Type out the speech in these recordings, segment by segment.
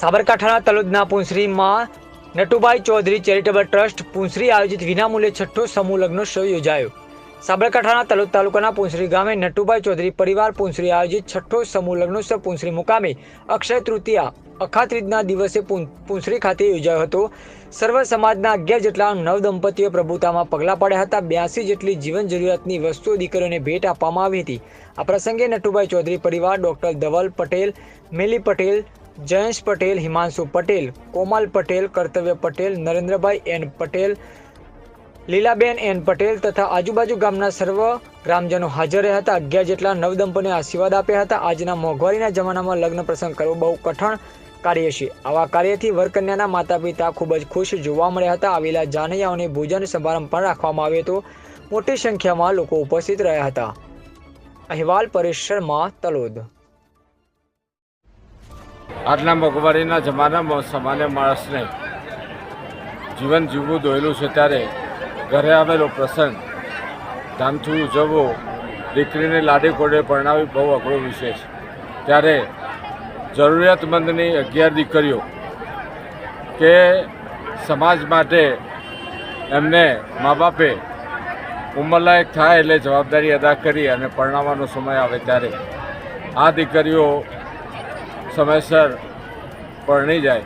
સાબરકાંઠાના તલોદના પુંસરીમાં નટુભાઈ ચૌધરી ચેરિટેબલ ટ્રસ્ટ પુંસરી આયોજિત વિનામૂલ્યે છઠ્ઠો સમૂહ લગ્નોત્સવ યોજાયો. સાબરકાંઠાના તલોદ તાલુકાના પુંસરી ગામે નટુભાઈ ચૌધરી પરિવાર પુંસરી આયોજિત છઠ્ઠો સમૂહ લગ્નોત્સવ પુંસરી મુકામે અક્ષય તૃતીયા અખાત્રીજના દિવસે પુંસરી ખાતે યોજાયો હતો. સર્વ સમાજના અગિયાર જેટલા નવ દંપતીઓ પ્રભુતામાં પગલાં પાડ્યા હતા. બ્યાસી જેટલી જીવન જરૂરિયાતની વસ્તુઓ દીકરીઓને ભેટ આપવામાં આવી હતી. આ પ્રસંગે નટુભાઈ ચૌધરી પરિવાર ડોક્ટર ધવલ પટેલ, મેલી પટેલ જયેશ પટેલ, હિમાંશુ પટેલ, કોમલ પટેલ, કર્તવ્ય પટેલ, નરેન્દ્રભાઈ એન પટેલ, લીલાબેન એન પટેલ તથા આજુબાજુ ગામના સર્વ ગ્રામજનો હાજર રહ્યા હતા. અગિયાર જેટલા નવદંપને આશીર્વાદ આપ્યા હતા. આજના મોંઘવારીના જમાનામાં લગ્ન પ્રસંગ કરવો બહુ કઠણ કાર્ય છે. આવા કાર્યથી વરકન્યાના માતા પિતા ખૂબ જ ખુશ જોવા મળ્યા હતા. આવેલા જાનૈયાઓને ભોજન સમારંભ પણ રાખવામાં આવ્યો હતો. મોટી સંખ્યામાં લોકો ઉપસ્થિત રહ્યા હતા. અહેવાલ પરેશ શર્મા, તલોદ. આજના મોંઘવારીના જમાનામાં સામાન્ય માણસને જીવન જીવવું દોયેલું છે ત્યારે ઘરે આવેલો પ્રસંગ, ધામથી ઉજવવો, દીકરીને લાડી કોડે પરણાવી બહુ અઘરો વિષય છે. ત્યારે જરૂરિયાતમંદની અગિયાર દીકરીઓ કે સમાજ માટે એમને મા બાપે ઉંમરલાયક થાય એટલે જવાબદારી અદા કરી અને પરણાવવાનો સમય આવે ત્યારે આ દીકરીઓ સમયસર પરણી જાય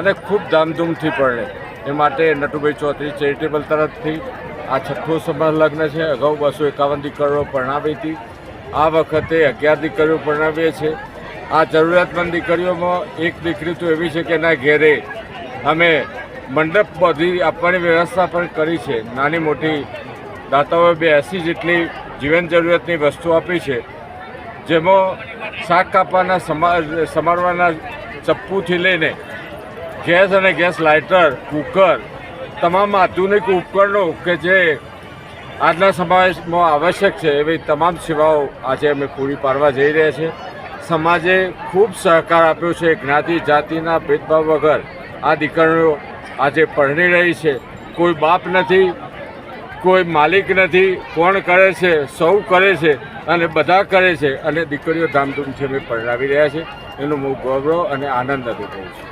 અને ખૂબ ધામધૂમથી પરણે. એ માટે નટુભાઈ ચૌધરી ચેરિટેબલ તરફથી આ છઠ્ઠું સમાન લગ્ન છે. અગાઉ બસો એકાવન દીકરીઓ પરણાવી હતી. આ વખતે અગિયાર દીકરીઓ પરણાવીએ છીએ આ જરૂરિયાતમંદ દીકરીઓમાં એક દીકરી તો એવી છે કે એના ઘેરે અમે મંડપ બધી આપવાની વ્યવસ્થા પણ કરી છે. નાની મોટી દાતાઓએ બે એસી જેટલી જીવન જરૂરિયાતની વસ્તુ આપી છે. જેમાં શાક કાપવાના સમા- સમારવાના ચપ્પુથી લઈને ગેસ અને ગેસ લાઇટર, કુકર, તમામ આધુનિક ઉપકરણો કે જે આજના સમાજમાં આવશ્યક છે એવી તમામ સેવાઓ આજે અમે પૂરી પાડવા જઈ રહ્યા છીએ. સમાજે ખૂબ સહકાર આપ્યો છે. જ્ઞાતિ, જાતિના ભેદભાવ વગર આ દીકરીઓ આજે પરણી રહી છે. કોઈ બાપ નથી કોઈ માલિક નથી, કોણ કરે છે, સૌ કરે છે અને બધા કરે છે. અને દીકરીઓ ધામધૂમથી અમે પરણાવી રહ્યા છે. એનું હું ગૌરવ અને આનંદ અનુભવું છું.